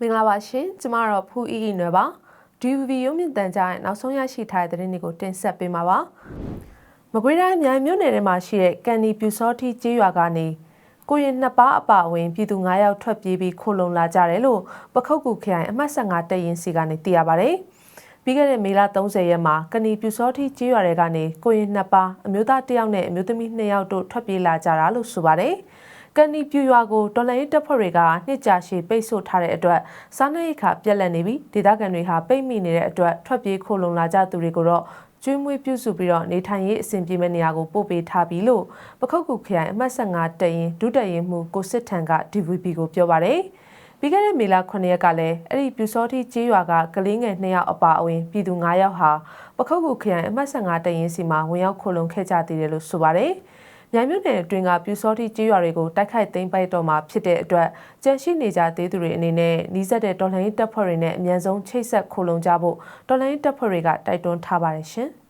မင်္ဂလာပါရှင်ကျမတော့ဖူးအီအီနွယ်ပါ DVB ရုပ်မြင့်တန်ကြားရဲ့နောက်ဆုံးရရှိထားတဲ့သတင်းတွေကိုတင်ဆက်ပေးမှာပါမကွေးတိုင်းမြိုင်မြို့နယ်ထဲမှာရှိတဲ့ကန်နီပြူစောတိကျေးရွာကနေကိုရင်နှစ်ပါးအပါအဝင်ပြည်သူ9ယောက်ထွက်ပြေးပြီးခိုလုံလာကြတယ်လို့ပခုတ်ကူခရိုင်အမှတ်15တပ်ရင်းစီကနေသိရပါဗျ။ပြီးခဲ့တဲ့မေလ30ရက်မှာကဏီပြူစောတိကျေးရွာတွေကနေကိုရင်နှစ်ပါးအမျိုးသားတစ်ယောက်နဲ့အမျိုးသမီး2ယောက်တို့ထွက်ပြေးလာကြတာလို့ဆိုပါတယ်။ ကန်နီပြူရွာကိုတော်လိုင်းတပ်ဖွဲ့တွေကနှစ်ကြာရှည်ပိတ်ဆို့ထားတဲ့အတွက်စားနပ်ရိက္ခာပြက်လက်နေပြီးဒေသခံတွေဟာပိတ်မိနေတဲ့အတွက်ထွက်ပြေးခိုလုံလာကြသူတွေကိုတော့ကျွေးမွေးပြုစုပြီးတော့နေထိုင်ရေးအဆင်ပြေမဲ့နေရာကိုပို့ပေးထားပြီလို့ပခုတ်ကူခရိုင်အမှတ်15တပ်ရင်ဒုတပ်ရင်မှုကိုစစ်ထန်က DVB ကိုပြောပါတယ်။ပြီးခဲ့တဲ့မေလ9ရက်ကလည်းအဲ့ဒီပြူစောတိကျေးရွာကကလေးငယ်2ယောက်အပါအဝင်ပြည်သူ9ယောက်ဟာပခုတ်ကူခရိုင်အမှတ်15တပ်ရင်စီမှာဝင်ရောက်ခိုလုံခဲ့ကြသေးတယ်လို့ဆိုပါတယ်။ မြိုင်မြို့နယ်အတွင်းကပြူစောတိကျေးရွာတွေကိုတိုက်ခိုက်သိမ်းပိုက်တော့မှာဖြစ်တဲ့အတွက်ကြန့်ရှိနေကြသေးသူတွေအနေနဲ့နှီးစက်တဲ့တော်လှန်ရေးတပ်ဖွဲ့တွေနဲ့အမြန်ဆုံးချိတ်ဆက်ခိုလုံကြဖို့တော်လှန်ရေးတပ်ဖွဲ့တွေကတိုက်တွန်းထားပါတယ်ရှင်။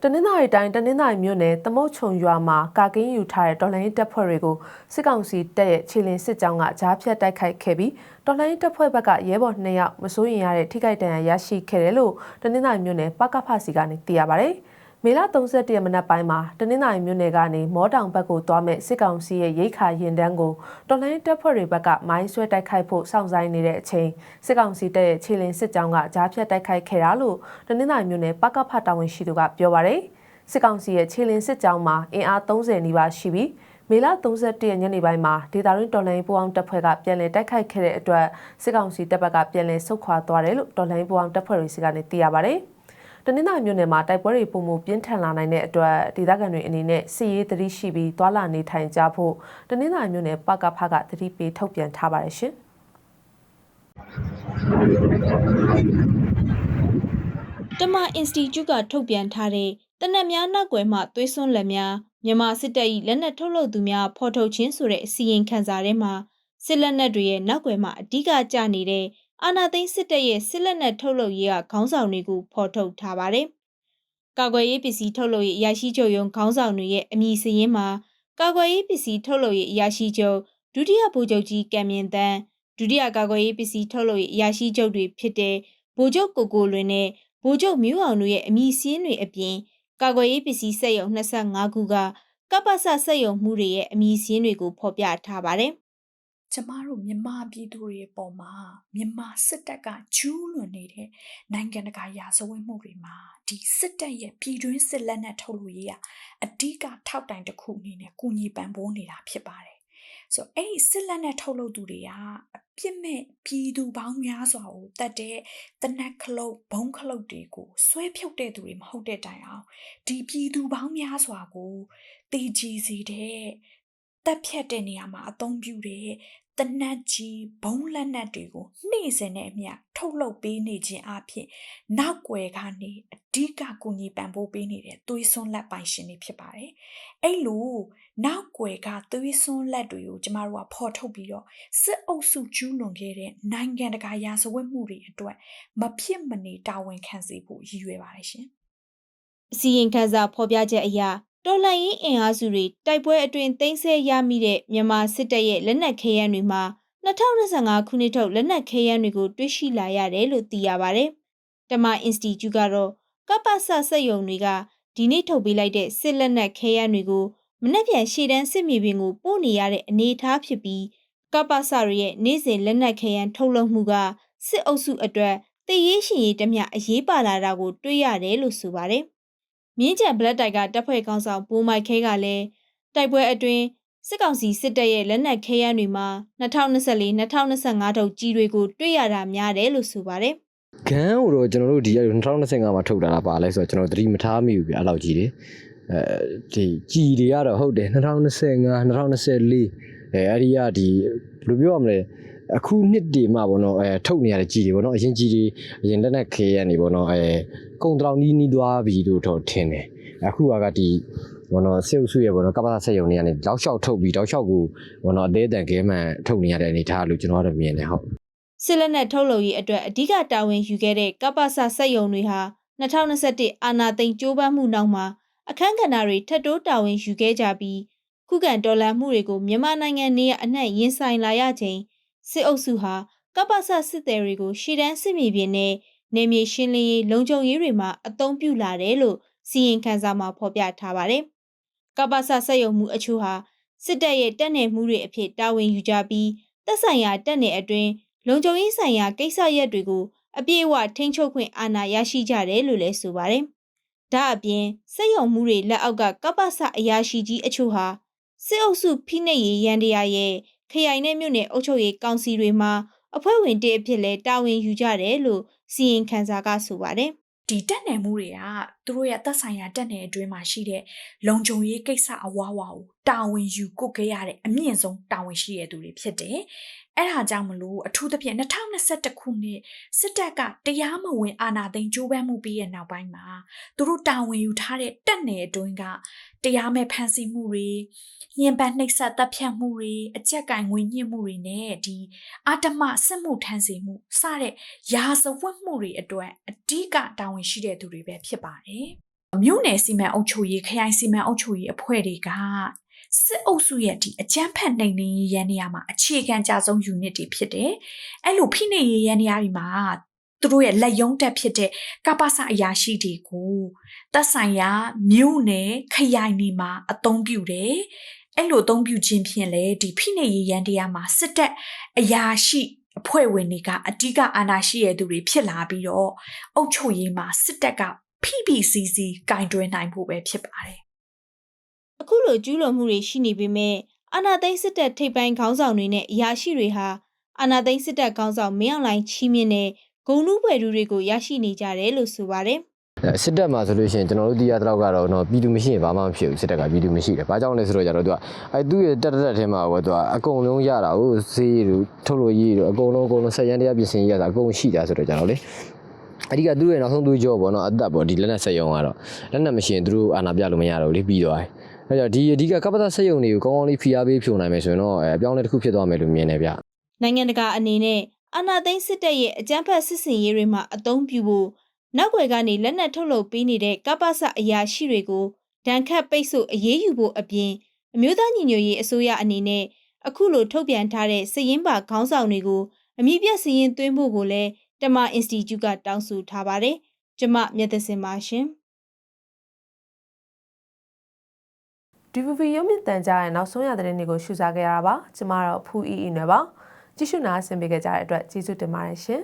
တနင်္သာရီတိုင်းတနင်္သာရီမြို့နယ်သမုတ်ချုံရွာမှာကာကင်းယူထားတဲ့တော်လှန်ရေးတပ်ဖွဲ့တွေကိုစစ်ကောင်စီတပ်ရဲ့ခြေလင်းစစ်ကြောင်းကကြားဖြတ်တိုက်ခိုက်ခဲ့ပြီးတော်လှန်ရေးတပ်ဖွဲ့ဘက်ကရဲဘော်2ယောက်မစိုးရင်ရတဲ့ထိခိုက်ဒဏ်ရာရရှိခဲ့တယ်လို့တနင်္သာရီမြို့နယ်ပကဖစီကနေသိရပါဗျ။ မေလ31ရက်မနက်ပိုင်းမှာတနင်္သာရီမြို့နယ်ကနေမောတောင်ဘက်ကိုသွားမဲ့စစ်ကောင်စီရဲ့ရိတ်ခါရင်တန်းကိုတော်လိုင်းတပ်ဖွဲ့တွေဘက်ကမိုင်းဆွဲတိုက်ခိုက်ဖို့စောင့်ဆိုင်းနေတဲ့အချိန်စစ်ကောင်စီတပ်ရဲ့ခြေလင်းစစ်ကြောင်းကကြားဖြတ်တိုက်ခိုက်ခဲ့တာလို့တနင်္သာရီမြို့နယ်ပကဖတာဝန်ရှိသူကပြောပါရယ်စစ်ကောင်စီရဲ့ခြေလင်းစစ်ကြောင်းမှာအင်အား30နီးပါးရှိပြီးမေလ31ရက်ညနေပိုင်းမှာဒေတာရင်းတော်လိုင်းပူအောင်တပ်ဖွဲ့ကပြန်လည်တိုက်ခိုက်ခဲ့တဲ့အတွက်စစ်ကောင်စီတပ်ဘက်ကပြန်လည်ဆုတ်ခွာသွားတယ်လို့တော်လိုင်းပူအောင်တပ်ဖွဲ့တွေစီကနေသိရပါဗျ။ တနင်္သာရီမြို့နယ်မှာတိုက်ပွဲတွေပုံမှုပြင်းထန်လာနိုင်တဲ့အတွက်ဒေသခံတွေအနေနဲ့စီရေးသတိရှိပြီးသွာလာနေထိုင်ကြဖို့တနင်္သာရီမြို့နယ်ပကဖကသတိပေးထုတ်ပြန်ထားပါတယ်ရှင်တမအင်စတီကျုကထုတ်ပြန်ထားတဲ့တနက်များနောက်ွယ်မှသွေးစွန်းလက်များမြန်မာစစ်တပ်၏လက်နက်ထုတ်လုပ်သူများဖော်ထုတ်ခြင်းဆိုတဲ့အစီရင်ခံစာထဲမှာစစ်လက်နက်တွေရဲ့နောက်ွယ်မှာအဓိကကျနေတဲ့ အာနာသိန်းစစ်တပ်ရဲ့စစ်လက်နက်ထုတ်လုပ်ရေးကခေါင်းဆောင်တွေကိုဖော်ထုတ်ထားပါတယ်။ကာကွယ်ရေးပစ္စည်းထုတ်လုပ်ရေးအရာရှိချုပ်ရုံးခေါင်းဆောင်တွေရဲ့အမည်စရင်းမှာကာကွယ်ရေးပစ္စည်းထုတ်လုပ်ရေးအရာရှိချုပ်ဒုတိယဗိုလ်ချုပ်ကြီးကံမြင့်တန်းဒုတိယကာကွယ်ရေးပစ္စည်းထုတ်လုပ်ရေးအရာရှိချုပ်တွေဖြစ်တဲ့ဗိုလ်ချုပ်ကိုကိုလွင်နဲ့ဗိုလ်ချုပ်မျိုးအောင်တို့ရဲ့အမည်စရင်းတွေအပြင်ကာကွယ်ရေးပစ္စည်းစက်ရုံ25ခုကကပ္ပစစက်ရုံမှုတွေရဲ့အမည်စရင်းတွေကိုဖော်ပြထားပါတယ် ကျမတို့မြန်မာပြည်သူတွေပေါ်မှာမြန်မာစစ်တပ်ကကျူးလွန်နေတဲ့နိုင်ငံတကာရာဇဝတ်မှုတွေမှာဒီစစ်တပ်ရဲ့ပြည်တွင်းစစ်လက်နက်ထုတ်လို့ရေးကအဓိကထောက်တိုင်တစ်ခုအနေနဲ့ကုညီပံ့ပိုးနေတာဖြစ်ပါတယ်။ဆိုတော့အဲ့ဒီစစ်လက်နက်ထုတ်လို့သူတွေကအပြစ်မဲ့ပြည်သူပေါင်းများစွာကိုတတ်တဲ့တနက်ခလုတ်ဘုံခလုတ်တွေကိုဆွဲဖြုတ်တဲ့သူတွေမဟုတ်တဲ့တိုင်အောင်ဒီပြည်သူပေါင်းများစွာကိုတေကြီးစီတဲ့ တက်ဖြတ်တဲ့နေရာမှာအသုံးပြုတဲ့တနတ်ကြီးဘုံလက်နက်တွေကိုနှိမ့်စင်တဲ့အမျှထုတ်လုပ်ပေးနေခြင်းအပြင်နောက်ွယ်ကနေအဓိကကူညီပံ့ပိုးပေးနေတဲ့သွေးစွန်းလက်ပိုင်ရှင်တွေဖြစ်ပါတယ်။အဲ့လိုနောက်ွယ်ကသွေးစွန်းလက်တွေကိုကျမတို့ကဖော်ထုတ်ပြီးတော့စစ်အုပ်စုကျူးလွန်ခဲ့တဲ့နိုင်ငံတကာရာဇဝတ်မှုတွေအတွက်မဖြစ်မနေတာဝန်ခံစေဖို့ရည်ရွယ်ပါတယ်ရှင်။အစီရင်ခံစာဖော်ပြချက်အရ တော်လှန်ရေးအင်အားစုတွေတိုက်ပွဲအတွင်းသိမ်းဆည်းရမိတဲ့မြန်မာစစ်တပ်ရဲ့လက်နက်ခဲယမ်းတွေမှာ2025ခုနှစ်ထုတ်လက်နက်ခဲယမ်းတွေကိုတွေ့ရှိလာရတယ်လို့သိရပါဗျ။တမအင်စတီကျူကတော့ကပ္ပဆစက်ယုံတွေကဒီနေ့ထုတ်ပေးလိုက်တဲ့စစ်လက်နက်ခဲယမ်းတွေကိုမနှက်ပြန်ရှေ့တန်းစစ်မြေပြင်ကိုပို့နေရတဲ့အနေအထားဖြစ်ပြီးကပ္ပဆရရဲ့နေ့စဉ်လက်နက်ခဲယမ်းထုတ်လုပ်မှုကစစ်အုပ်စုအတွက်တည်ရေးရှင်ရေးတမျှအရေးပါလာတာကိုတွေ့ရတယ်လို့ဆိုပါတယ် မြင်းကျန်ဘလက်တိုက်ကတပ်ဖွဲ့ကောင်းဆောင်ပိုးမိုက်ခဲကလည်းတိုက်ပွဲအတွင်းစစ်ကောင်စီစစ်တပ်ရဲ့လက်နက်ခဲယမ်းတွေမှာ2024-2025ထုတ်ကြီးတွေကိုတွေ့ရတာများတယ်လို့ဆိုပါတယ်။ဂန်းကိုတော့ကျွန်တော်တို့ဒီ2025မှာထုတ်တာလားပါလဲဆိုတော့ကျွန်တော်သတိမထားမိဘူးဗျအဲ့လောက်ကြီးတယ်။အဲဒီကြီးတွေကတော့ဟုတ်တယ်2025 2024အဲအဲ့ဒီကဒီဘယ်လိုပြောရမလဲ အခုနှစ်ဒီမှာပေါ့နော်အဲထုတ်နေရတဲ့ကြီးတွေပေါ့နော်အရင်ကြီးတွေအရင်လက်နက်ခဲရနေပေါ့နော်အဲကုံတောင်နီးနီးသွားပြီလို့တော့ထင်တယ်အခုကဒီဘောနော်ဆေးဥစုရဲ့ဘောနော်ကပ္ပဆက်ယုံနေကနေတောက်လျှောက်ထုတ်ပြီးတောက်လျှောက်ကိုဘောနော်အသေးတန်ကဲမှန်ထုတ်နေရတဲ့အနေထားလို့ကျွန်တော်ကတော့မြင်တယ်ဟုတ်စစ်လက်နက်ထုတ်လုပ်ရေးအတွက်အဓိကတာဝန်ယူခဲ့တဲ့ကပ္ပဆဆက်ယုံတွေဟာ2021အာနာသိန်းကျိုးပန်းမှုနောက်မှာအခန်းကဏ္ဍတွေထပ်တိုးတာဝန်ယူခဲ့ကြပြီးခခုခံတော်လှန်မှုတွေကိုမြန်မာနိုင်ငံနေရအနှံ့ရင်ဆိုင်လာရချိန် စစ်အုပ်စုဟာကပ္ပစစစ်သည်တွေကိုရှေ့တန်းစစ်မြေပြင်နဲ့နေမြေရှင်းလင်းရေးလုံခြုံရေးတွေမှာအသုံးပြုလာတယ်လို့စီရင်ခန်းစာမှာဖော်ပြထားပါတယ်။ကပ္ပစစက်ရုံမှုအချို့ဟာစစ်တပ်ရဲ့တပ်နယ်မှုတွေအဖြစ်တာဝန်ယူကြပြီးသက်ဆိုင်ရာတပ်နယ်အတွင်းလုံခြုံရေးဆိုင်ရာကိစ္စရပ်တွေကိုအပြည့်အဝထိန်းချုပ်ခွင့်အာဏာရရှိကြတယ်လို့လည်းဆိုပါတယ်။ဒါအပြင်စက်ရုံမှုတွေလက်အောက်ကကပ္ပစအရာရှိကြီးအချို့ဟာစစ်အုပ်စုဖိနှိပ်ရေးရန်တရားရဲ့ ခရိုင်နဲ့မြို့နယ်အုပ်ချုပ်ရေးကောင်စီတွေမှာအဖွဲ့ဝင်တစ်အဖြစ်လဲတာဝန်ယူကြတယ်လို့စီရင်ခန်းစာကဆိုပါတယ်။ဒီတက်နယ်မှုတွေကသူတို့ရဲ့သက်ဆိုင်ရာတက်နယ်အတွင်းမှာရှိတဲ့လုံခြုံရေးကိစ္စအဝါဝါကိုတာဝန်ယူကုတ်ခဲ့ရတဲ့အမြင့်ဆုံးတာဝန်ရှိရတဲ့သူတွေဖြစ်တယ်။အဲဒါကြောင့်မလို့အထူးသဖြင့်2021ခုနှစ်စစ်တပ်ကတရားမဝင်အာဏာသိမ်းကြိုးပမ်းမှုပြီးရဲ့နောက်ပိုင်းမှာသူတို့တာဝန်ယူထားတဲ့တက်နယ်အတွင်းကတရားမဲ့ဖန်ဆီးမှုတွေညှဉ်းပန်းနှိပ်စက်တပ်ဖြတ်မှုတွေအကြက်ကင်ငွေညှစ်မှုတွေနဲ့ဒီအာတမစစ်မှုထမ်းစီမှုစတဲ့ရာဇဝတ်မှုတွေအတွက်အဓိကတာဝန်ရှိတဲ့သူတွေပဲဖြစ်ပါတယ်။မြို့နယ်စီမံအုပ်ချုပ်ရေးခရိုင်စီမံအုပ်ချုပ်ရေးအဖွဲ့တွေကစစ်အုပ်စုရဲ့ဒီအကြမ်းဖက်နှိမ်နင်းရေးရန်နေရာမှာအခြေခံကြဆုံး unit တွေဖြစ်တယ်။အဲ့လိုဖိနှိပ်ရေးရန်နေရာတွေမှာသူတို့ရဲ့လက်ယုံတက်ဖြစ်တဲ့ကပ္ပစအရာရှိတွေကိုသက်ဆိုင်ရာမြို့နယ်ခရိုင်တွေမှာအသုံးပြုတယ်။အဲ့လိုအသုံးပြုခြင်းဖြင့်လေဒီဖိနှိပ်ရေးရန်တရားမှာစစ်တပ်အရာရှိအဖွဲ့ဝင်တွေကအဓိကအာဏာရှိရတဲ့သူတွေဖြစ်လာပြီးတော့အုပ်ချုပ်ရေးမှာစစ်တပ်က ဖိဖိစီစီကင်တွယ်နိုင်ဖို့ပဲဖြစ်ပါတယ်အခုလိုကျူးလွန်မှုတွေရှိနေပေမဲ့အာနာသိန်းစစ်တပ်ထိပ်ပိုင်းခေါင်းဆောင်တွေနဲ့အရာရှိတွေဟာအာနာသိန်းစစ်တပ်ခေါင်းဆောင်မင်းအောင်လှိုင်ချီးမြှင့်တဲ့ဂုဏ်ထူးဘွယ်ထူးတွေကိုရရှိနေကြတယ်လို့ဆိုပါတယ်အဲစစ်တပ်မှာဆိုလို့ရှိရင်ကျွန်တော်တို့သိရတဲ့တော့ကတော့တော့ပြည်သူမရှိရင်ဘာမှမဖြစ်ဘူးစစ်တပ်ကပြည်သူမရှိတယ်။ဘာကြောင့်လဲဆိုတော့ကြတော့သူကအဲသူ့ရဲ့တက်တက်တက်ထဲမှာပဲသူကအကုန်လုံးရတာကိုစေးတို့ထုတ်လို့ရေးတို့အကုန်လုံးအကုန်လုံးဆက်ရန်တရားပြင်ဆင်ရတာအကုန်ရှိတာဆိုတော့ကြတော့လေ အဓိကသူ့ရဲ့နောက်ဆုံးသူကြောပေါ့နော်အသက်ပေါ့ဒီလက်နက်ဆက်ယုံကတော့လက်နက်မရှိရင်သူတို့အာဏာပြလို့မရတော့ဘူးလေပြီးသွားတယ်။အဲကြောင့်ဒီအဓိကကပ္ပတဆက်ယုံတွေကိုကောင်းကောင်းလေးဖိအားပေးဖြိုနိုင်မယ်ဆိုရင်တော့အဲအပြောင်းအလဲတစ်ခုဖြစ်သွားမယ်လို့မြင်တယ်ဗျ။နိုင်ငံတကာအနေနဲ့အာနာသိန်းစစ်တပ်ရဲ့အကြမ်းဖက်စစ်စင်ရေးတွေမှာအသုံးပြုဖို့နောက်ွယ်ကနေလက်နက်ထုတ်လုပ်ပေးနေတဲ့ကပ္ပစအရာရှိတွေကိုဒဏ်ခတ်ပိတ်ဆို့အရေးယူဖို့အပြင်အမျိုးသားညီညွတ်ရေးအစိုးရအနေနဲ့အခုလိုထုတ်ပြန်ထားတဲ့စည်ရင်းပါခေါင်းဆောင်တွေကိုအမိပြတ်စည်ရင်းသွင်းဖို့ကိုလည်း တမအင်စတီကျုကတောင်းဆိုထားပါတယ်။ကျမမြတ်သစင်ပါရှင်။ DVB ရုပ်မြင့်တန်ကြားရဲ့နောက်ဆုံးရသတင်းတွေကိုရှုစားခဲ့ရတာပါကျမတော့ဖူးအီအီနွယ်ပါကြည့်ရှုနာဆင်ပေးကြတဲ့အတွက်ကျေးဇူးတင်ပါတယ်ရှင်